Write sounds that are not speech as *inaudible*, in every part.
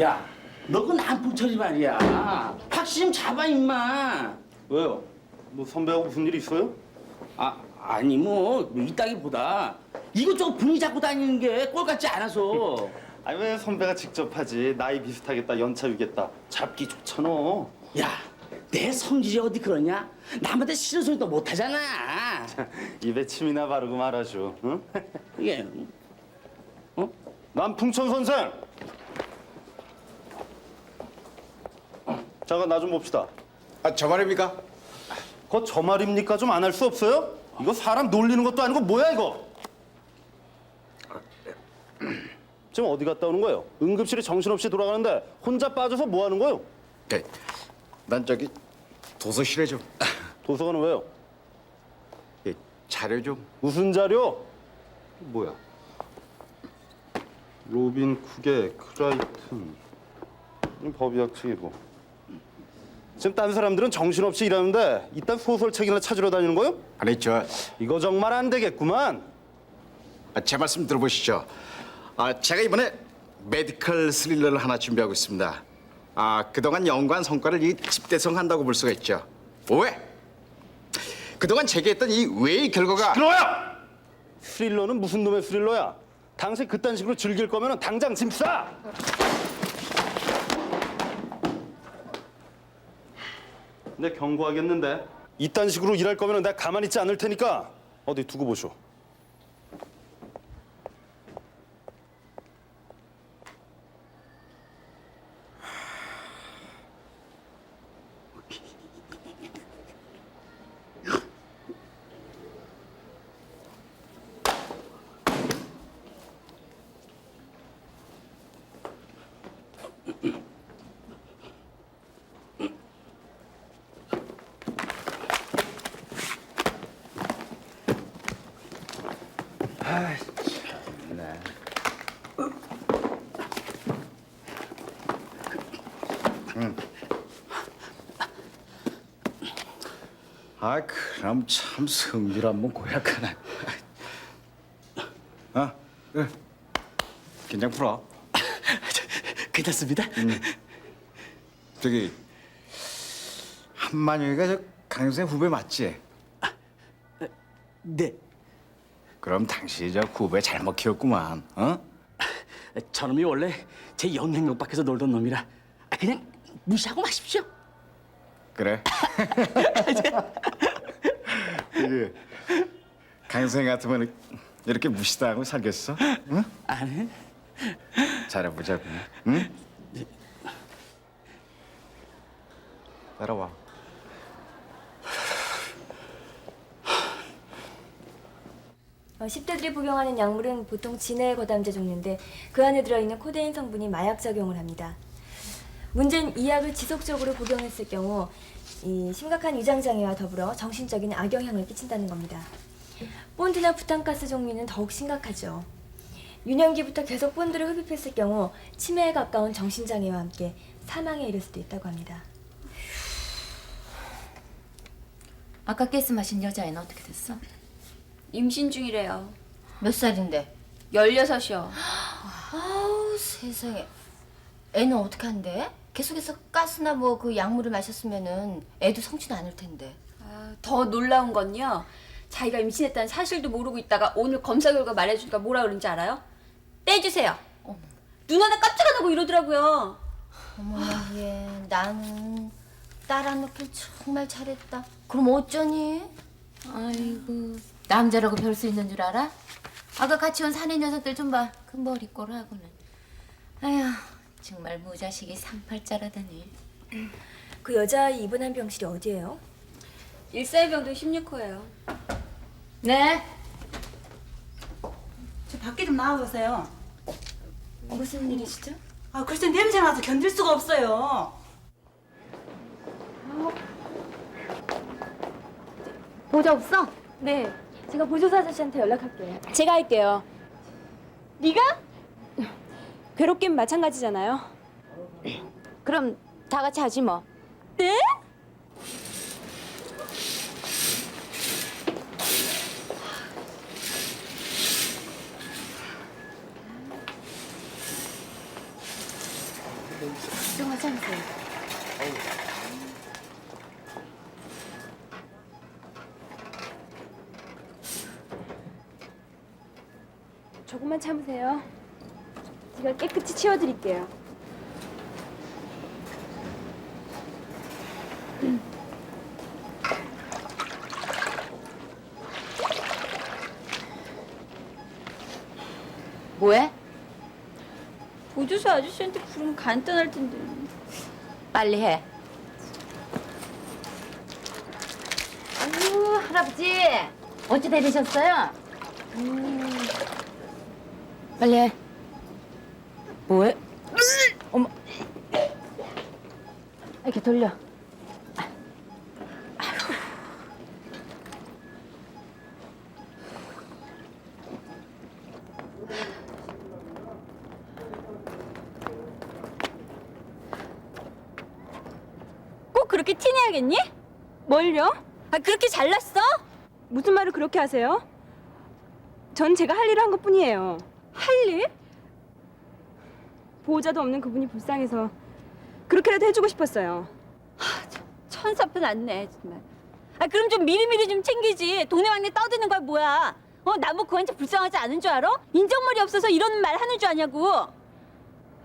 야, 너그 난풍처리 말이야. 좀 잡아 임마. 왜요? 뭐 선배하고 무슨 일 있어요? 아, 아니 뭐 이따기보다 이것저것 분위기 잡고 다니는 게 꼴 같지 않아서. *laughs* 아니 왜 선배가 직접 하지? 나이 비슷하겠다, 연차 위겠다. 잡기 좋잖아. 야, 내 성질이 어디 그러냐? 남한테 싫은 소리도 못 하잖아. 입에 침이나 바르고 말아줘. 응? 이게 *laughs* 어? 남풍천 선생. 잠깐 나 좀 봅시다. 아, 저 말입니까? 그거 저 말입니까? 좀 안 할 수 없어요? 이거 사람 놀리는 것도 아니고 뭐야 이거? 지금 어디 갔다 오는 거예요? 응급실에 정신없이 돌아가는데 혼자 빠져서 뭐 하는 거예요? 네. 난 저기 도서실에 좀 도서관은 왜요? 예, 자료 좀 무슨 자료? 뭐야? 로빈 쿠게 크라이튼 이 법의학 책이고 지금 딴 사람들은 정신없이 일하는데 이딴 소설책이나 찾으러 다니는 거요? 아니 저 이거 정말 안 되겠구만 아, 제 말씀 들어보시죠. 아, 제가 이번에 메디컬 스릴러를 하나 준비하고 있습니다. 아, 그동안 연구한 성과를 이 집대성한다고 볼 수가 있죠. 왜? 그동안 제기했던 이 외의 결과가 들어와요! 스릴러는 무슨 놈의 스릴러야? 당신 그딴 식으로 즐길 거면 당장 짐 싸! 내 경고하겠는데 이딴 식으로 일할 거면 내가 가만히 있지 않을 테니까 어디 두고 보쇼. 아, 그럼 참 성질 한번 고약하네. 아, 그래. 긴장 풀어. *laughs* 괜찮습니다. 저기 한만영이가 저 강생 후배 맞지? 네, 그럼 당신이 저 후배 잘못 키웠구만. 어? 저놈이 원래 제 영향력 밖에서 놀던 놈이라 아, 그냥 무시하고 마십시오. 그래? *laughs* 이게 강생 같으면 이렇게 무시당하고 살겠어? 응? 아니, 잘해보자고. 응? 따라와. 어, 10대들이 복용하는 약물은 보통 진해 거담제 종류인데 그 안에 들어있는 코데인 성분이 마약 작용을 합니다. 문제는 이 약을 지속적으로 복용했을 경우 이 심각한 위장 장애와 더불어 정신적인 악영향을 끼친다는 겁니다. 본드나 부탄가스 종류는 더욱 심각하죠. 유년기부터 계속 본드를 흡입했을 경우 치매에 가까운 정신 장애와 함께 사망에 이를 수도 있다고 합니다. 아까 가스 마신 여자애는 어떻게 됐어? 임신 중이래요. 몇 살인데? 16이요. 아우 세상에 애는 어떻게 한대? 계속해서 가스나 뭐 그 약물을 마셨으면은 애도 성취는 않을 텐데 아, 더 놀라운 건요. 자기가 임신했다는 사실도 모르고 있다가 오늘 검사 결과 말해주니까 뭐라 그런지 알아요? 떼주세요. 눈 하나 깜짝 안 하고 이러더라고요. 어머나 얘 나는 딸 안 놓길 정말 잘했다 그럼 어쩌니? 아이고 남자라고 별 수 있는 줄 알아? 아까 같이 온 사내 녀석들 좀봐그 머리꼴하고는 아휴 정말 무자식이 상팔자라더니 그 여자아이 입원한 병실이 어디예요? 일사일병동 16호예요. 네 저 밖에 좀 나와보세요. 무슨 일이시죠? 아, 글쎄 냄새 나서 견딜 수가 없어요. 보조 없어? 네. 제가 보조사 아저씨한테 연락할게요. 제가 할게요. 네가? 괴롭긴 마찬가지잖아요. 그럼 다 같이 하지 뭐. 네? 조금만 참으세요. 조금만 참으세요. 제가 깨끗이 치워드릴게요. 뭐해? 보조사 아저씨한테 부르면 간단할 텐데. 빨리 해. 아유 할아버지 어찌 내리셨어요? 음. 빨리 해. 뭐해? 어머. 이렇게 돌려. 꼭 그렇게 티내야겠니? 뭘요? 아 그렇게 잘났어? 무슨 말을 그렇게 하세요? 전 제가 할 일을 한 것뿐이에요. 할 일? 보호자도 없는 그분이 불쌍해서 그렇게라도 해주고 싶었어요. 천사편 안네 정말. 아 그럼 좀 미리미리 좀 챙기지. 동네 막내 떠드는 거야 뭐야? 어 나뭐 그한테 불쌍하지 않은 줄 알아? 인정머리 없어서 이런 말 하는 줄 아냐고.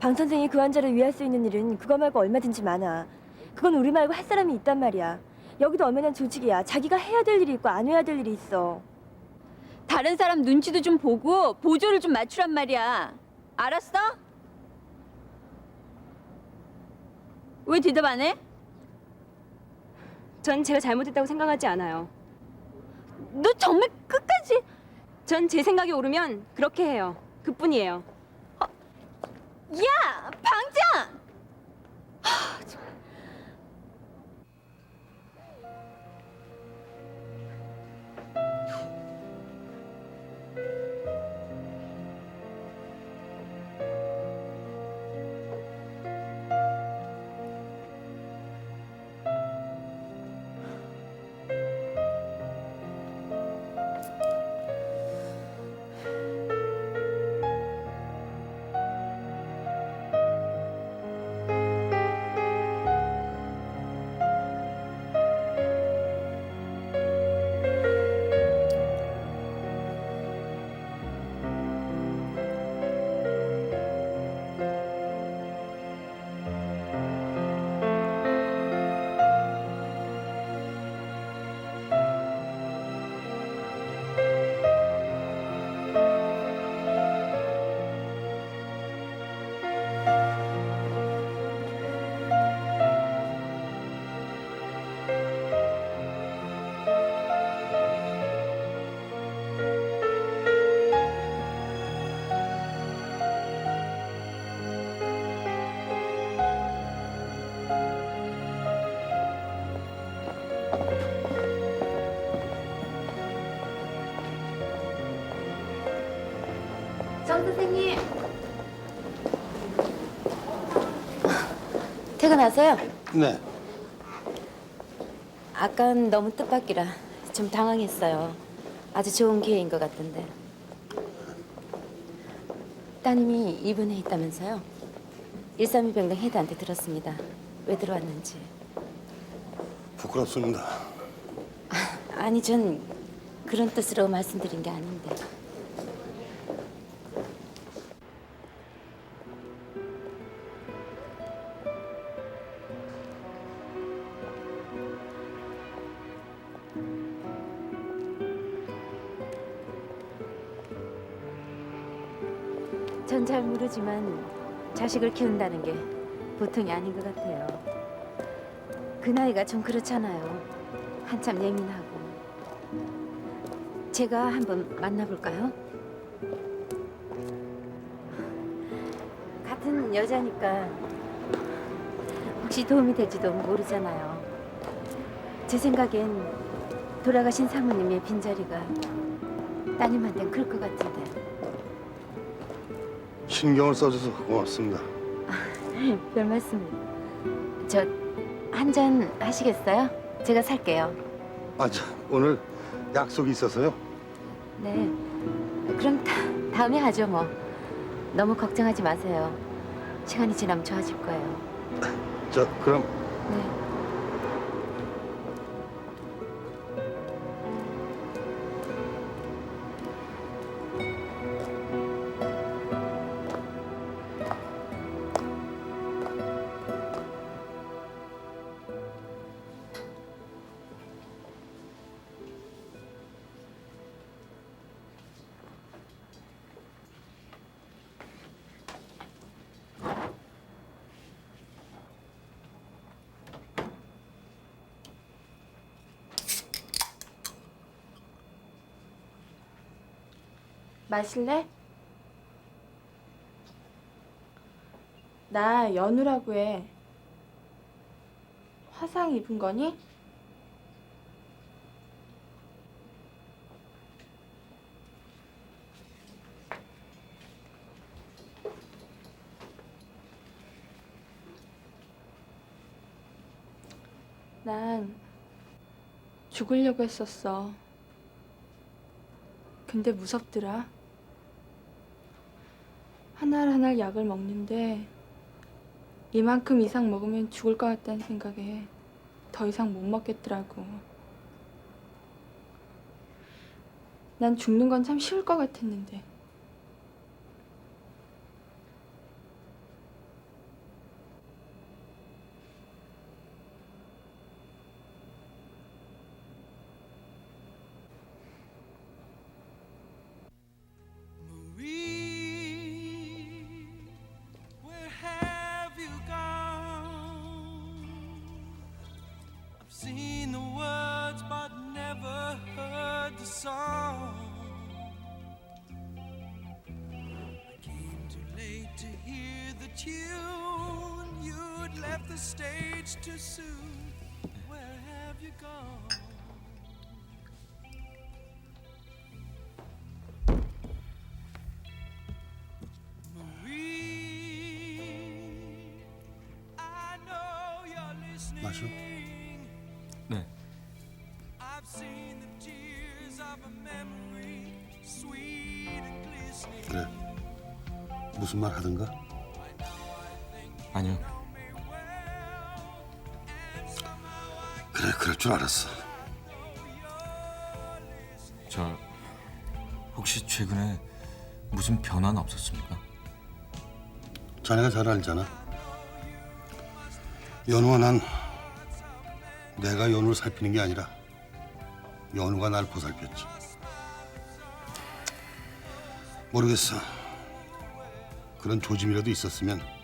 방 선생이 그 환자를 위할 수 있는 일은 그거 말고 얼마든지 많아. 그건 우리 말고 할 사람이 있단 말이야. 여기도 엄연한 조직이야. 자기가 해야 될 일이 있고 안 해야 될 일이 있어. 다른 사람 눈치도 좀 보고 보조를 좀 맞추란 말이야. 알았어? 왜 대답 안 해? 전 제가 잘못했다고 생각하지 않아요. 너 정말 끝까지 전 제 생각이 오르면 그렇게 해요. 그뿐이에요. 야 방장! 선생님. 퇴근하세요? 네. 아깐 너무 뜻밖이라 좀 당황했어요. 아주 좋은 기회인 것 같던데. 따님이 입원해 있다면서요? 132 병동 헤드한테 들었습니다. 왜 들어왔는지. 부끄럽습니다. 아니 전 그런 뜻으로 말씀드린 게 아닌데. 전 잘 모르지만 자식을 키운다는 게 보통이 아닌 것 같아요. 그 나이가 좀 그렇잖아요. 한참 예민하고. 제가 한번 만나볼까요? 같은 여자니까 혹시 도움이 될지도 모르잖아요. 제 생각엔 돌아가신 사모님의 빈자리가 따님한텐 클 것 같은데. 신경을 써줘서 고맙습니다. *laughs* 별 말씀을. 저한 잔 하시겠어요? 제가 살게요. 아, 저 오늘 약속이 있어서요. 네. 그럼 다, 다음에 하죠 뭐. 너무 걱정하지 마세요. 시간이 지나면 좋아질 거예요. 저 그럼 네. 마실래? 나 연우라고 해. 화상 입은 거니? 난 죽으려고 했었어. 근데 무섭더라. 하날 하날 약을 먹는데 이만큼 이상 먹으면 죽을 것 같다는 생각에 더 이상 못 먹겠더라고. 난 죽는 건 참 쉬울 것 같았는데. Tune. You'd left the stage too soon. Where have you gone? Marie, I know you're listening. 마셔. 네. I've seen the tears of a memory, sweet and glistening. 그래. 무슨 말 하든가. 아니요. 그래 그럴 줄 알았어. 저 혹시 최근에 무슨 변화는 없었습니까? 자네가 잘 알잖아. 연우와 난 내가 연우를 살피는 게 아니라 연우가 날 보살폈지. 모르겠어. 그런 조짐이라도 있었으면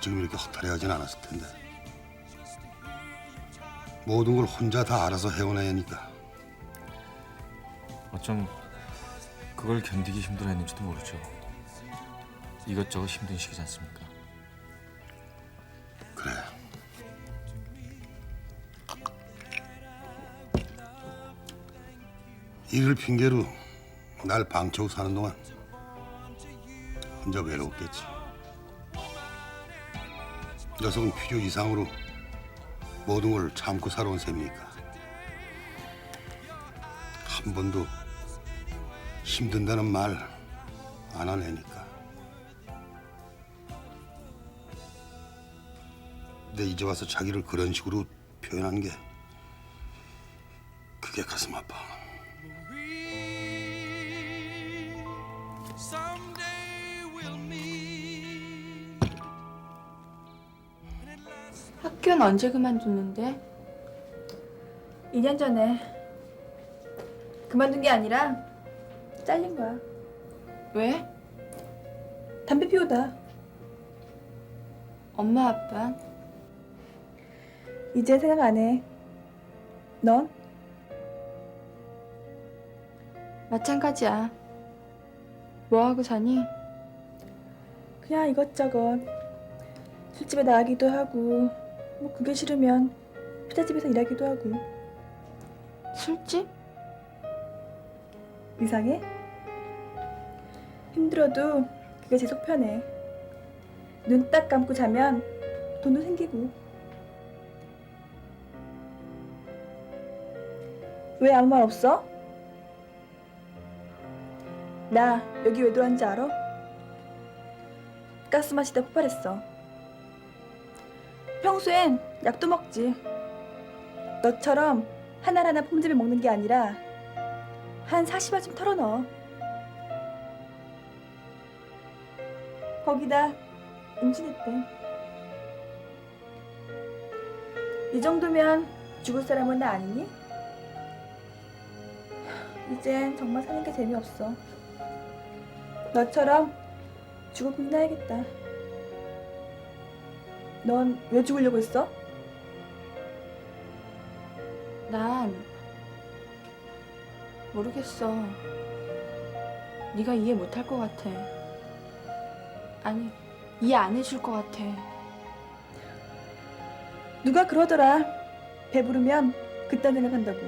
지금 이렇게 허탈해하진 않았을 텐데. 모든 걸 혼자 다 알아서 해오나야 하니까. 어쩜 그걸 견디기 힘들어했는지도 모르죠. 이것저것 힘든 시기지 않습니까? 그래. 일을 핑계로 날 방치하고 사는 동안 혼자 외로웠겠지. 녀석은 필요 이상으로 모든 걸 참고 살아온 셈이니까. 한 번도 힘든다는 말 안 한 애니까. 근데 이제 와서 자기를 그런 식으로 표현하는 게 그게 가슴 아파. 학교는 언제 그만뒀는데? 2년 전에. 그만둔 게 아니라 잘린 거야. 왜? 담배 피우다. 엄마 아빠 이제 생각 안 해. 넌? 마찬가지야. 뭐 하고 사니? 그냥 이것저것. 술집에 나가기도 하고 뭐 그게 싫으면 피자집에서 일하기도 하고 술집? 이상해? 힘들어도 그게 제 속 편해 눈 딱 감고 자면 돈도 생기고 왜 아무 말 없어? 나 여기 왜 들어왔는지 알아? 가스 마시다 폭발했어. 평소엔 약도 먹지. 너처럼 하나하나 폼집을 먹는 게 아니라 한 40알쯤 털어넣어. 거기다 임신했대. 이 정도면 죽을 사람은 나 아니니? 이젠 정말 사는 게 재미없어. 너처럼 죽어 끝나야겠다. 넌 왜 죽으려고 했어? 난 모르겠어. 네가 이해 못할 것 같아. 아니, 이해 안 해줄 것 같아. 누가 그러더라. 배부르면 그딴 생각한다고.